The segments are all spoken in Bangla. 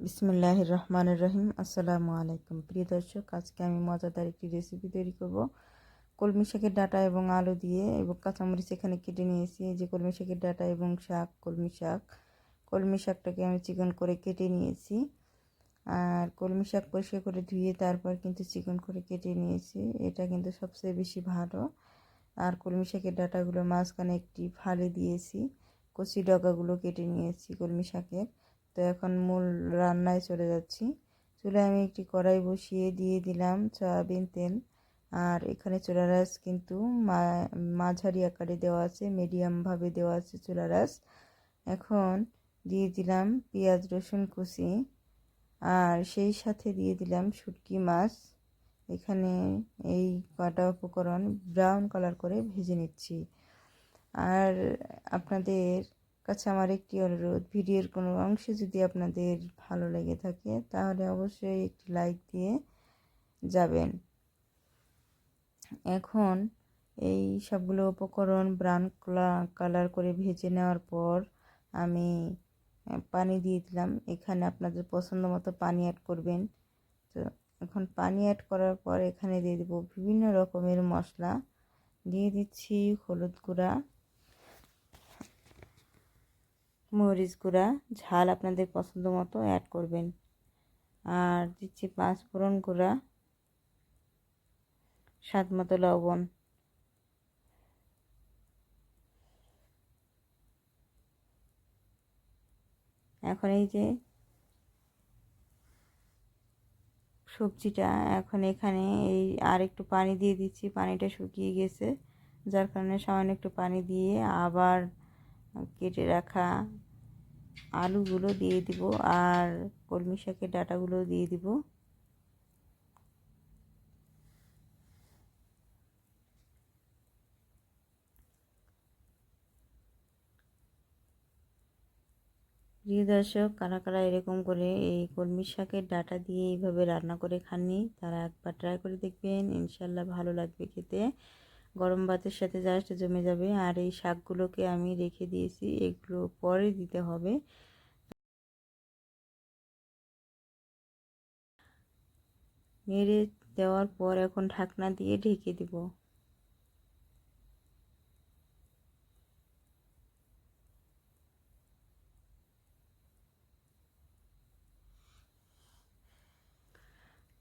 বিসমুল্লাহ রহমান রহিম আসসালামু আলাইকুম। প্রিয় দর্শক, আজকে আমি মজাদার একটি রেসিপি তৈরি করব। কলমি শাকের ডাটা এবং আলু দিয়ে এবং কাঁচামরিচ এখানে কেটে নিয়েছি। যে কলমি শাকের ডাটা এবং শাক, কলমি শাক। কলমি শাকটাকে আমি চিকন করে কেটে নিয়েছি। আর কলমি শাক পরিষ্কার করে ধুয়ে তারপর কিন্তু চিকন করে কেটে নিয়েছি। এটা কিন্তু সবচেয়ে বেশি ভালো। আর কলমি শাকের ডাটাগুলো মাঝখানে একটি ফালে দিয়েছি। কচি ডগাগুলো কেটে নিয়েছি কলমি শাকের। তো এখন মূল রান্নায় চলে যাচ্ছি। চুলায় আমি একটি কড়াই বসিয়ে দিয়ে দিলাম সয়াবিন তেল। আর এখানে চুলা রাস কিন্তু মাঝারি আকারে দেওয়া আছে মিডিয়ামভাবে দেওয়া আছে চুলা রাস এখন দিয়ে দিলাম পেঁয়াজ, রসুন কুচি। আর সেই সাথে দিয়ে দিলাম শুটকি মাছ। এখানে এই কটা উপকরণ ব্রাউন কালার করে ভেজে নিচ্ছি। আর আপনাদের কাছে আমার একটি অনুরোধ, ভিডিওর কোনো অংশে যদি আপনাদের ভালো লেগে থাকে, তাহলে অবশ্যই একটি লাইক দিয়ে যাবেন। এখন এই সবগুলো উপকরণ ব্রাউন কালার করে ভেজে নেওয়ার পর আমি পানি দিয়ে দিলাম। এখানে আপনাদের পছন্দ মতো পানি অ্যাড করবেন। তো এখন পানি অ্যাড করার পর এখানে দিয়ে দেবো বিভিন্ন রকমের মশলা। দিয়ে দিচ্ছি হলুদ গুঁড়া। মরিচ গুঁড়া, ঝাল আপনাদের পছন্দ মতো অ্যাড করবেন। আর দিচ্ছি পাঁচ ফোড়ন গুঁড়া, স্বাদ মতো লবণ। এখন এই যে সবজিটা, এখন এখানে এই আর একটু পানি দিয়ে দিচ্ছি, পানিটা শুকিয়ে গেছে। যার কারণে সামান্য একটু পানি দিয়ে আবার কেটে রাখা আলুগুলো দিয়ে দিব আর কলমি শাকের ডাটাগুলো দিয়ে দিব। প্রিয় দর্শক, কারা কারা এরকম করে এই কলমি শাকের ডাটা দিয়ে এইভাবে রান্না করে খাননি, তারা একবার ট্রাই করে দেখবেন। ইনশাল্লাহ ভালো লাগবে খেতে। গরম ভাতের সাথে জাস্ট জমে যাবে। আর এই শাকগুলোকে আমি রেখে দিয়েছি, এগুলো পরে দিতে হবে। নেড়ে দেওয়ার পর এখন ঢাকনা দিয়ে ঢেকে দিব।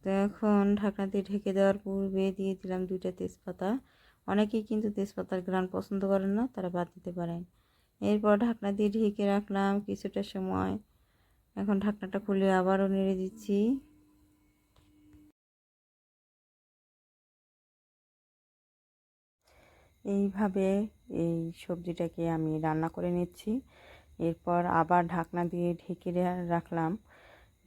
তো এখন ঢাকনা দিয়ে ঢেকে দেওয়ার পূর্বে দিয়ে দিলাম দুইটা তেজপাতা। অনেকেই কিন্তু তেজপাতার গ্রান পছন্দ করেন না, তারা বাদ দিতে পারেন। এরপর ঢাকনা দিয়ে ঢেকে রাখলাম কিছুটা সময়। এখন ঢাকনাটা খুলে আবারও নেড়ে দিচ্ছি। এইভাবে এই সবজিটাকে আমি রান্না করে নিচ্ছি। এরপর আবার ঢাকনা দিয়ে ঢেকে রাখলাম।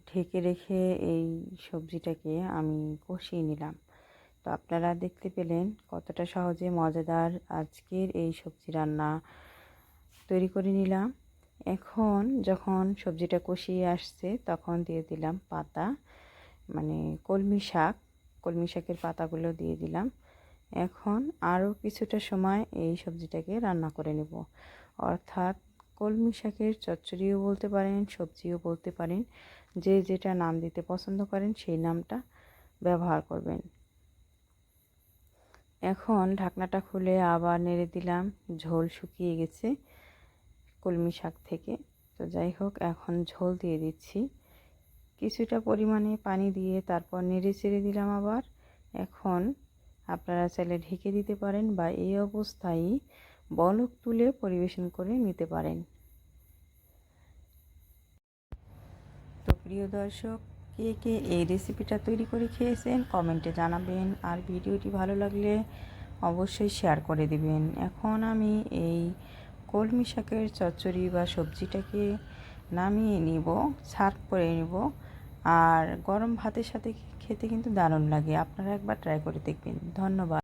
ঢেকে রেখে এই সবজিটাকে আমি কষিয়ে নিলাম। তো আপনারা দেখতে পেলেন কতটা সহজে মজাদার আজকের এই সবজি রান্না তৈরি করে নিলাম। এখন যখন সবজিটা কষিয়ে আসছে, তখন দিয়ে দিলাম পাতা মানে কলমি শাক, কলমি শাকের পাতাগুলো দিয়ে দিলাম। এখন আরও কিছুটা সময় এই সবজিটাকে রান্না করে নেব। অর্থাৎ কলমি শাকের চচ্চড়িও বলতে পারেন, সবজিও বলতে পারেন, যে যেটা নাম দিতে পছন্দ করেন সেই নামটা ব্যবহার করবেন। এখন ঢাকনাটা খুলে আবার নেড়ে দিলাম। ঝোল শুকিয়ে গেছে কলমি শাক থেকে। তো যাই হোক, এখন ঝোল দিয়ে দিচ্ছি। কিছুটা পরিমাণে পানি দিয়ে তারপর নেড়ে চেড়ে দিলাম আবার। এখন আপনারা চাইলে ঢেকে দিতে পারেন বা এই অবস্থায় বলক তুলে পরিবেশন করে নিতে পারেন। তো প্রিয় দর্শক কে কে এই রেসিপিটা তৈরি করে খেয়েছেন কমেন্টে জানাবেন। আর ভিডিওটি ভালো লাগলে অবশ্যই শেয়ার করে দিবেন। এখন আমি এই কলমি শাকের চচ্চড়ি বা সবজিটাকে নামিয়ে নিব, সার্ভ করে নিব। আর গরম ভাতের সাথে খেতে কিন্তু দারুণ লাগে। আপনারা একবার ট্রাই করে দেখবেন। ধন্যবাদ।